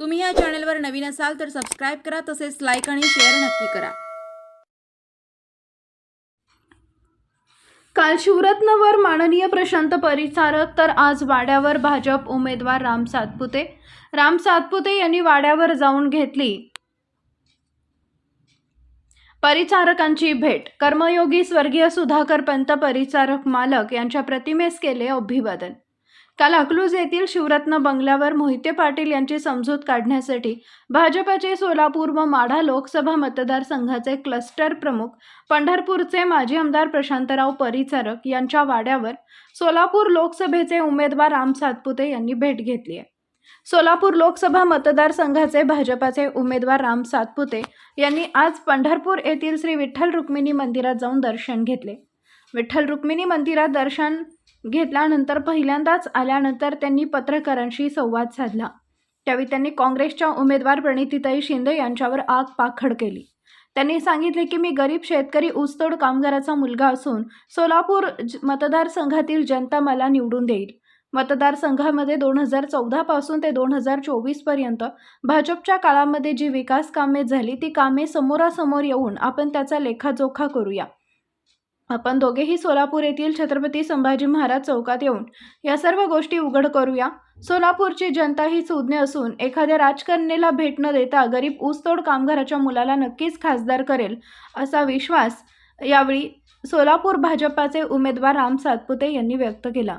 तुम्ही या चॅनलवर नवीन असाल तर सबस्क्राईब करा तसेच लाईक आणि शेअर नक्की करा. काल शिवरत्नवर माननीय प्रशांत परिचारक तर आज वाड्यावर भाजप उमेदवार राम सातपुते. राम सातपुते यांनी वाड्यावर जाऊन घेतली. परिचारकांची भेट. कर्मयोगी स्वर्गीय सुधाकर पंत परिचारक मालक यांच्या प्रतिमेस केले अभिवादन. काल अकलूज येथील शिवरत्न बंगल्यावर मोहिते पाटील यांची समजूत काढण्यासाठी भाजपाचे सोलापूर व माढा लोकसभा मतदारसंघाचे क्लस्टर प्रमुख पंढरपूरचे माजी आमदार प्रशांतराव परिचारक यांच्या वाड्यावर सोलापूर लोकसभेचे उमेदवार राम सातपुते यांनी भेट घेतली आहे. सोलापूर लोकसभा मतदारसंघाचे भाजपाचे उमेदवार राम सातपुते यांनी आज पंढरपूर येथील श्री विठ्ठल रुक्मिणी मंदिरात जाऊन दर्शन घेतले. विठ्ठल रुक्मिणी मंदिरात दर्शन घेतल्यानंतर पहिल्यांदाच आल्यानंतर त्यांनी पत्रकारांशी संवाद साधला. त्यावेळी त्यांनी काँग्रेसच्या उमेदवार प्रणितीताई शिंदे यांच्यावर आग पाखड केली. त्यांनी सांगितले की मी गरीब शेतकरी ऊसतोड कामगाराचा मुलगा असून सोलापूर ज- मतदारसंघातील जनता मला निवडून देईल. मतदारसंघामध्ये दोन हजार चौदापासून ते दोन हजार चोवीसपर्यंत भाजपच्या काळामध्ये जी विकास कामे झाली ती कामे समोरासमोर येऊन आपण त्याचा लेखाजोखा करूया. आपण दोघेही सोलापूर येथील छत्रपती संभाजी महाराज चौकात येऊन या सर्व गोष्टी उघड करूया. सोलापूरची जनता ही सुज्ञ असून एखाद्या राजकन्येला भेट न देता गरीब ऊसतोड कामगाराच्या मुलाला नक्कीच खासदार करेल असा विश्वास यावेळी सोलापूर भाजपाचे उमेदवार राम सातपुते यांनी व्यक्त केला.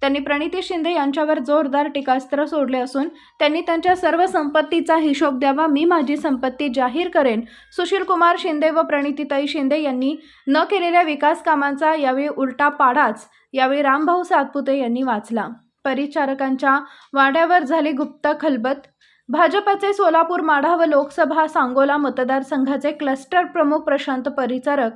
त्यांनी प्रणिती शिंदे यांच्यावर जोरदार टीकास्त्र सोडले असून त्यांनी त्यांच्या सर्व संपत्तीचा हिशोब द्यावा मी माझी संपत्ती जाहीर करेन. सुशील कुमार शिंदे व प्रणितीताई शिंदे यांनी न केलेल्या विकास कामांचा यावेळी उलटा पाडाच यावेळी रामभाऊ सातपुते यांनी वाचला. परिचारकांच्या वाड्यावर झाली गुप्त खलबत. भाजपाचे सोलापूर माढा व लोकसभा सांगोला मतदारसंघाचे क्लस्टर प्रमुख प्रशांत परिचारक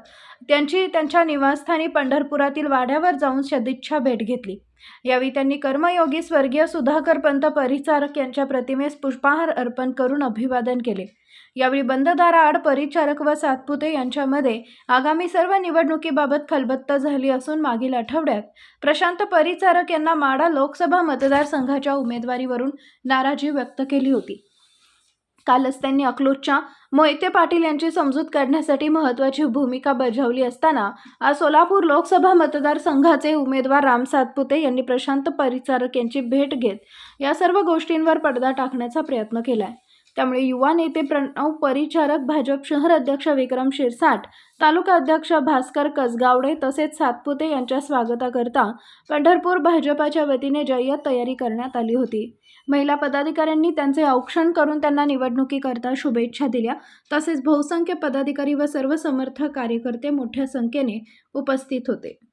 त्यांची त्यांच्या निवासस्थानी पंढरपुरातील वाड्यावर जाऊन सदिच्छा भेट घेतली. यावेळी त्यांनी कर्मयोगी स्वर्गीय सुधाकर पंत परिचारक यांच्या प्रतिमेस पुष्पहार अर्पण करून अभिवादन केले. यावेळी बंददाराआड परिचारक व सातपुते यांच्यामध्ये आगामी सर्व निवडणुकीबाबत खलबत्ता झाली असून मागील आठवड्यात प्रशांत परिचारक यांना माडा लोकसभा मतदारसंघाच्या उमेदवारीवरून नाराजी व्यक्त केली होती. कालच त्यांनी अकलूजच्या मोहिते पाटील यांची समजूत काढण्यासाठी महत्त्वाची भूमिका बजावली असताना आज सोलापूर लोकसभा मतदारसंघाचे उमेदवार राम सातपुते यांनी प्रशांत परिचारक यांची भेट घेत या सर्व गोष्टींवर पडदा टाकण्याचा प्रयत्न केला आहे त्यामुळे युवा नेते प्रणव परिचारक भाजप शहर अध्यक्ष विक्रम शिरसाट तालुका अध्यक्ष भास्कर कसगावडे तसेच सातपुते यांच्या स्वागताकरता पंढरपूर भाजपाच्या वतीने जय्यत तयारी करण्यात आली होती. महिला पदाधिकाऱ्यांनी त्यांचे औक्षण करून त्यांना निवडणुकीकरता शुभेच्छा दिल्या. तसेच बहुसंख्य पदाधिकारी व सर्व समर्थक कार्यकर्ते मोठ्या संख्येने उपस्थित होते.